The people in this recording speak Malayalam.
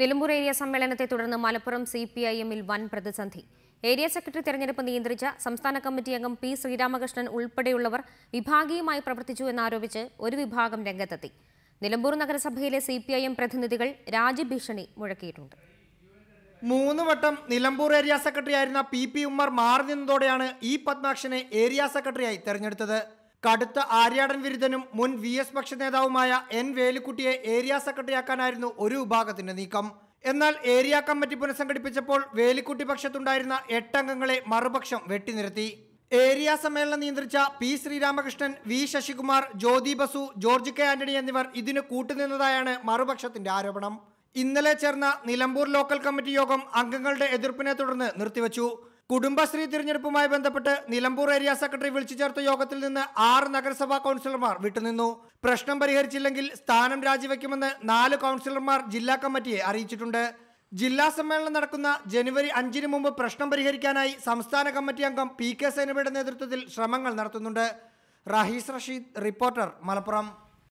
നിലമ്പൂർ ഏരിയ സമ്മേളനത്തെ തുടർന്ന് മലപ്പുറം സി പി ഐ എമ്മിൽ വൻ പ്രതിസന്ധി. ഏരിയ സെക്രട്ടറി തെരഞ്ഞെടുപ്പ് നിയന്ത്രിച്ച സംസ്ഥാന കമ്മിറ്റി അംഗം പി ശ്രീരാമകൃഷ്ണൻ ഉൾപ്പെടെയുള്ളവർ വിഭാഗീയമായി പ്രവർത്തിച്ചു എന്നാരോപിച്ച് ഒരു വിഭാഗം രംഗത്തെത്തി. നിലമ്പൂർ നഗരസഭയിലെ സി പി ഐ എം പ്രതിനിധികൾ രാജ്യഭീഷണി മുഴക്കിയിട്ടുണ്ട്. മൂന്ന് വട്ടം നിലമ്പൂർ ഏരിയ സെക്രട്ടറി ആയിരുന്ന പി പി ഉമ്മർ മാറി നിന്നതോടെയാണ് ഇ പത്മാക്ഷനെ ഏരിയ സെക്രട്ടറിയായി തെരഞ്ഞെടുത്തത്. കടുത്ത ആര്യാടൻ വിരുദ്ധനും മുൻ വി എസ് പക്ഷ നേതാവുമായ എൻ വേലുക്കുട്ടിയെ ഏരിയ സെക്രട്ടറിയാക്കാനായിരുന്നു ഒരു വിഭാഗത്തിന്റെ നീക്കം. എന്നാൽ ഏരിയ കമ്മിറ്റി പുനഃസംഘടിപ്പിച്ചപ്പോൾ വേലിക്കുട്ടി പക്ഷത്തുണ്ടായിരുന്ന എട്ടംഗങ്ങളെ മറുപക്ഷം വെട്ടിനിരത്തി. ഏരിയ സമ്മേളനം നിയന്ത്രിച്ച P Sreeramakrishnan V Sasikumar Jyoti Basu George K Antony എന്നിവർ ഇതിന് കൂട്ടുനിന്നതായാണ് മറുപക്ഷത്തിന്റെ ആരോപണം. ഇന്നലെ ചേർന്ന നിലമ്പൂർ ലോക്കൽ കമ്മിറ്റി യോഗം അംഗങ്ങളുടെ എതിർപ്പിനെ തുടർന്ന് നിർത്തിവച്ചു. കുടുംബശ്രീ തിരഞ്ഞെടുപ്പുമായി ബന്ധപ്പെട്ട് നിലമ്പൂർ ഏരിയ സെക്രട്ടറി വിളിച്ചു ചേർത്ത യോഗത്തിൽ നിന്ന് ആറ് നഗരസഭാ കൗൺസിലർമാർ വിട്ടുനിന്നു. പ്രശ്നം പരിഹരിച്ചില്ലെങ്കിൽ സ്ഥാനം രാജിവെക്കുമെന്ന് നാല് കൗൺസിലർമാർ ജില്ലാ കമ്മിറ്റിയെ അറിയിച്ചിട്ടുണ്ട്. ജില്ലാ സമ്മേളനം നടക്കുന്ന ജനുവരി അഞ്ചിന് മുമ്പ് പ്രശ്നം പരിഹരിക്കാനായി സംസ്ഥാന കമ്മിറ്റി അംഗം പി കെ സേനയുടെ നേതൃത്വത്തിൽ ശ്രമങ്ങൾ നടത്തുന്നുണ്ട്. റഹീസ് റഷീദ് റിപ്പോർട്ടർ മലപ്പുറം.